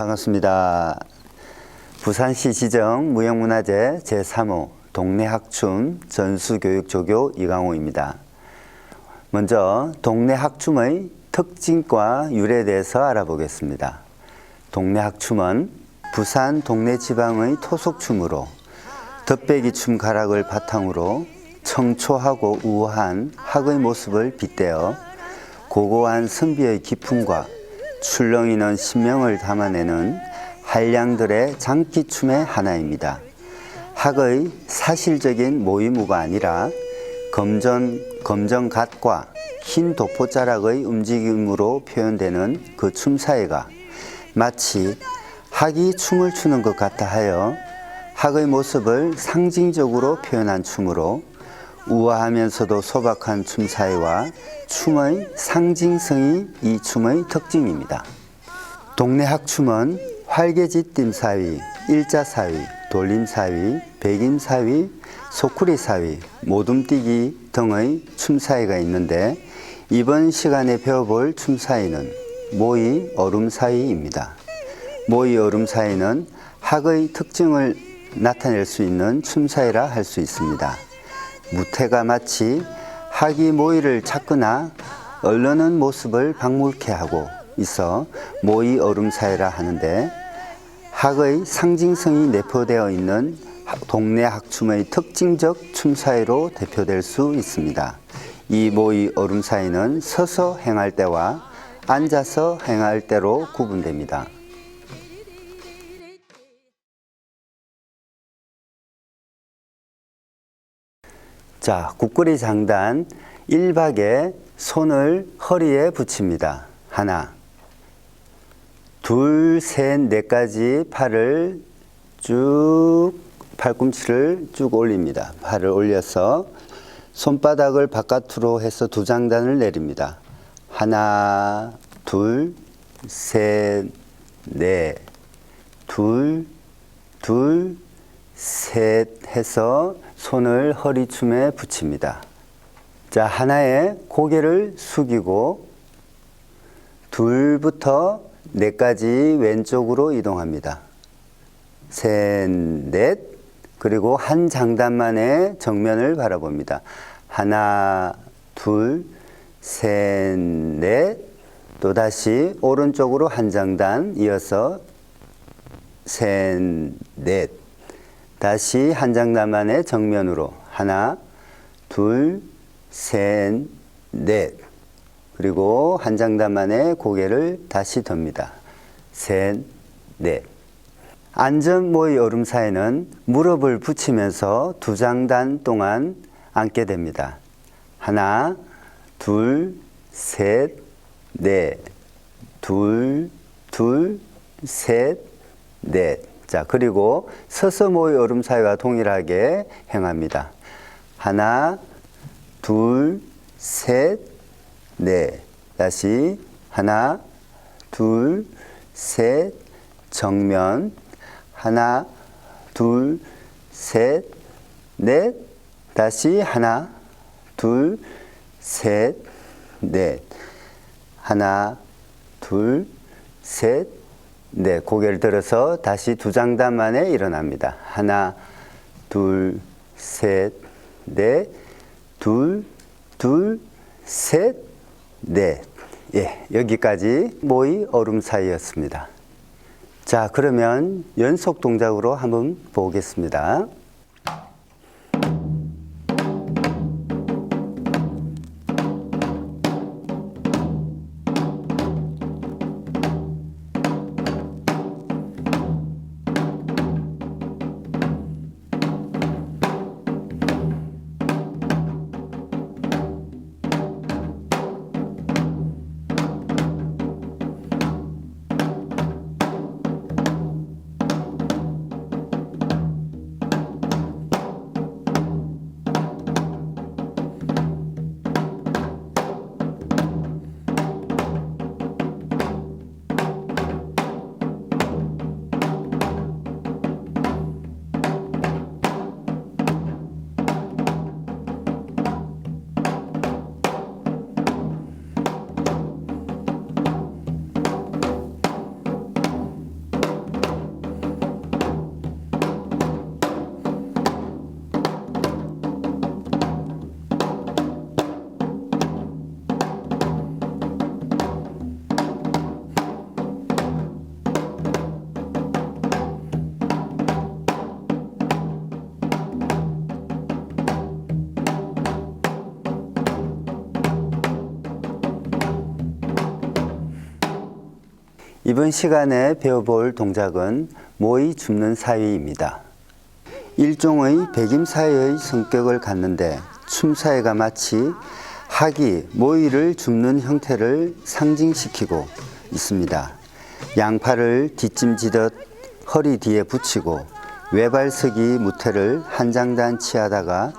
반갑습니다. 부산시 지정 무형문화재 제3호 동네 학춤 전수교육 조교 이강호입니다. 먼저 동네 학춤의 특징과 유래에 대해서 알아보겠습니다. 동네 학춤은 부산 동네 지방의 토속춤으로 덧배기 춤 가락을 바탕으로 청초하고 우아한 학의 모습을 빗대어 고고한 선비의 기품과 출렁이는 신명을 담아내는 한량들의 장기춤의 하나입니다. 학의 사실적인 모의무가 아니라 검전, 검정 갓과 흰 도포자락의 움직임으로 표현되는 그 춤사위가 마치 학이 춤을 추는 것 같아 하여 학의 모습을 상징적으로 표현한 춤으로 우아하면서도 소박한 춤사위와 춤의 상징성이 이 춤의 특징입니다. 동네 학춤은 활개짓딤 사위, 일자 사위, 돌림 사위, 백임 사위, 소쿠리 사위, 모둠뛰기 등의 춤 사위가 있는데 이번 시간에 배워볼 춤 사위는 모이 얼음 사위입니다. 모이 얼음 사위는 학의 특징을 나타낼 수 있는 춤 사위라 할 수 있습니다. 무태가 마치 학이 모이를 찾거나 얼르는 모습을 박물케 하고 있어 모이 얼음 사이라 하는데 학의 상징성이 내포되어 있는 동네 학춤의 특징적 춤 사이로 대표될 수 있습니다. 이 모이 얼음 사이는 서서 행할 때와 앉아서 행할 때로 구분됩니다. 자, 국거리 장단 1박에 손을 허리에 붙입니다. 하나, 둘, 셋, 넷까지 팔을 쭉, 팔꿈치를 쭉 올립니다. 팔을 올려서 손바닥을 바깥으로 해서 두 장단을 내립니다. 하나, 둘, 셋, 넷, 둘, 둘, 셋 해서 손을 허리춤에 붙입니다. 자, 하나에 고개를 숙이고 둘부터 넷까지 왼쪽으로 이동합니다. 셋, 넷, 그리고 한 장단만의 정면을 바라봅니다. 하나, 둘, 셋, 넷, 또 다시 오른쪽으로 한 장단 이어서 셋, 넷, 다시 한 장단만의 정면으로 하나, 둘, 셋, 넷. 그리고 한 장단만의 고개를 다시 듭니다. 셋, 넷. 안전 모의 얼음 사이는 무릎을 붙이면서 두 장단 동안 앉게 됩니다. 하나, 둘, 셋, 넷. 둘, 둘, 셋, 넷. 자, 그리고 서서 모의 얼음 사이와 동일하게 행합니다. 하나, 둘, 셋, 넷. 다시 하나, 둘, 셋, 정면. 하나, 둘, 셋, 넷. 다시 하나, 둘, 셋, 넷. 하나, 둘, 셋, 넷. 고개를 들어서 다시 두 장단 만에 일어납니다. 하나, 둘, 셋, 넷. 둘, 둘, 셋, 넷. 예, 여기까지 모의 얼음 사이였습니다. 자, 그러면 연속 동작으로 한번 보겠습니다. 이번 시간에 배워볼 동작은 모이 줍는 사위입니다. 일종의 백임 사위의 성격을 갖는데 춤사위가 마치 학이 모이를 줍는 형태를 상징시키고 있습니다. 양팔을 뒷짐지듯 허리 뒤에 붙이고 외발서기 무태를 한장단 치하다가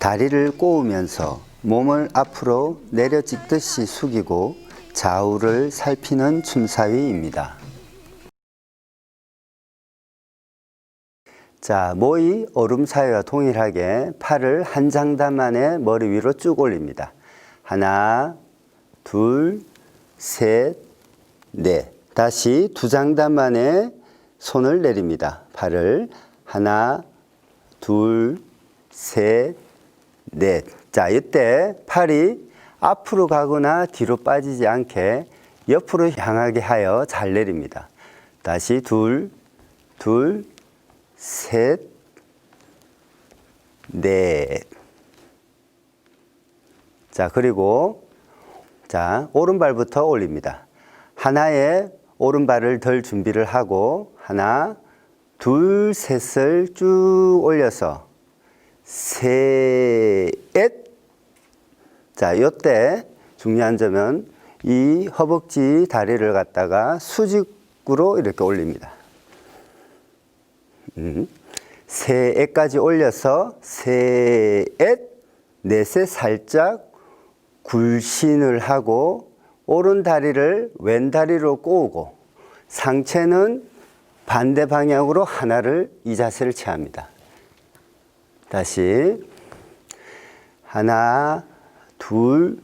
다리를 꼬으면서 몸을 앞으로 내려찍듯이 숙이고 좌우를 살피는 춤사위입니다. 자, 오름 사이와 동일하게 팔을 한 장단 만에 머리 위로 쭉 올립니다. 하나, 둘, 셋, 넷. 다시 두 장단 만에 손을 내립니다. 팔을 하나, 둘, 셋, 넷. 자, 이때 팔이 앞으로 가거나 뒤로 빠지지 않게 옆으로 향하게 하여 잘 내립니다. 다시 둘, 둘, 셋, 넷. 자, 그리고 자, 오른발부터 올립니다. 하나의 오른발을 덜 준비를 하고 하나, 둘, 셋을 쭉 올려서 셋. 자, 요때 중요한 점은 이 허벅지 다리를 갖다가 수직으로 이렇게 올립니다. 음. 세에까지 올려서 세에 넷에 살짝 굴신을 하고 오른 다리를 왼 다리로 꼬우고 상체는 반대 방향으로 하나를 이 자세를 취합니다. 다시 하나, 둘,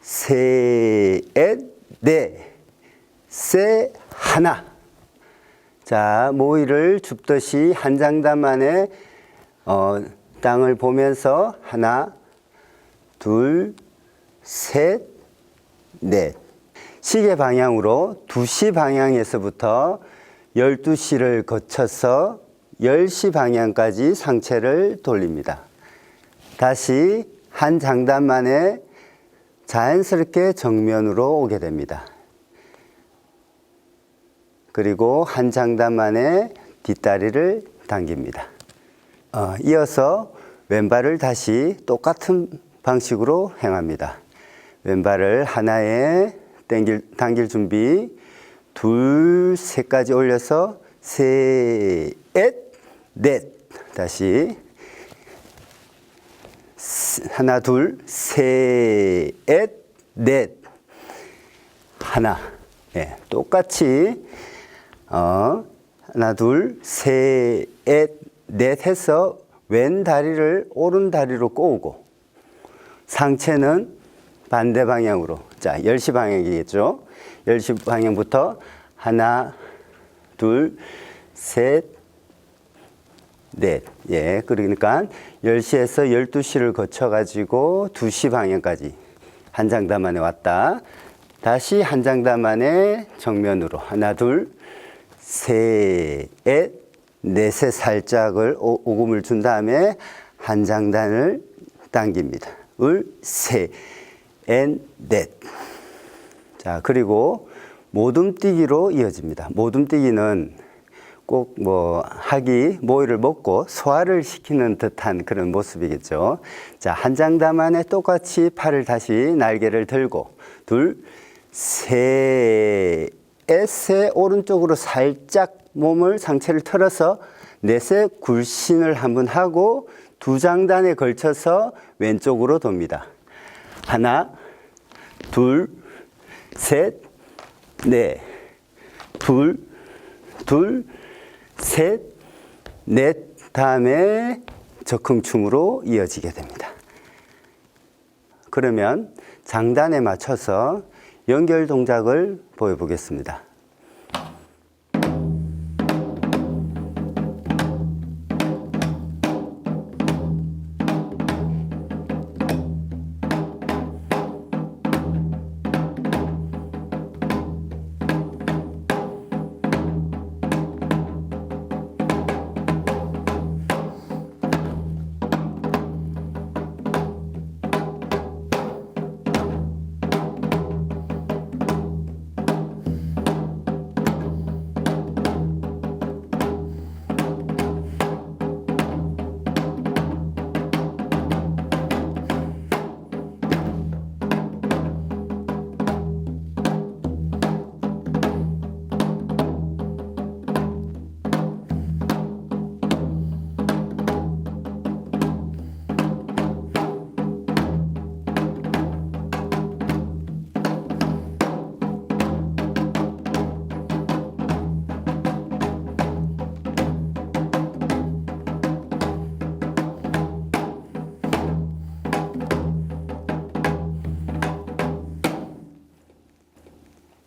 셋, 넷, 세 하나. 자, 모이를 줍듯이 한 장단 만에 어, 땅을 보면서 하나, 둘, 셋, 넷. 시계 방향으로 2시 방향에서부터 12시를 거쳐서 10시 방향까지 상체를 돌립니다. 다시 한 장단 만에 자연스럽게 정면으로 오게 됩니다. 그리고 한 장단 만에 뒷다리를 당깁니다. 어, 이어서 왼발을 다시 똑같은 방식으로 행합니다. 왼발을 하나에 당길, 당길 준비, 둘, 셋까지 올려서 셋, 넷. 다시 하나, 둘, 셋, 넷. 하나. 예, 똑같이 어, 하나, 둘, 셋, 넷 해서 왼 다리를 오른 다리로 꼬우고 상체는 반대 방향으로. 자, 10시 방향이겠죠? 10시 방향부터 하나, 둘, 셋, 넷. 예, 그러니까 10시에서 12시를 거쳐가지고 2시 방향까지 한 장단 만에 왔다. 다시 한 장단 만에 정면으로. 하나, 둘, 셋, 넷에 살짝을 오, 오금을 준 다음에 한 장단을 당깁니다. 을, 셋, 엔, 넷. 자, 그리고 모둠뛰기로 이어집니다. 모둠뛰기는 꼭 뭐 학이 모이를 먹고 소화를 시키는 듯한 그런 모습이겠죠. 자, 한 장단 안에 똑같이 팔을 다시 날개를 들고 둘, 셋, 넷에 오른쪽으로 살짝 몸을 상체를 틀어서 넷에 굴신을 한번 하고 두 장단에 걸쳐서 왼쪽으로 돕니다. 하나, 둘, 셋, 넷, 둘, 둘, 셋, 넷 다음에 적흥충으로 이어지게 됩니다. 그러면 장단에 맞춰서 연결 동작을 보여보겠습니다.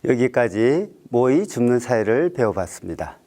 여기까지 모의 줍는 사이를 배워봤습니다.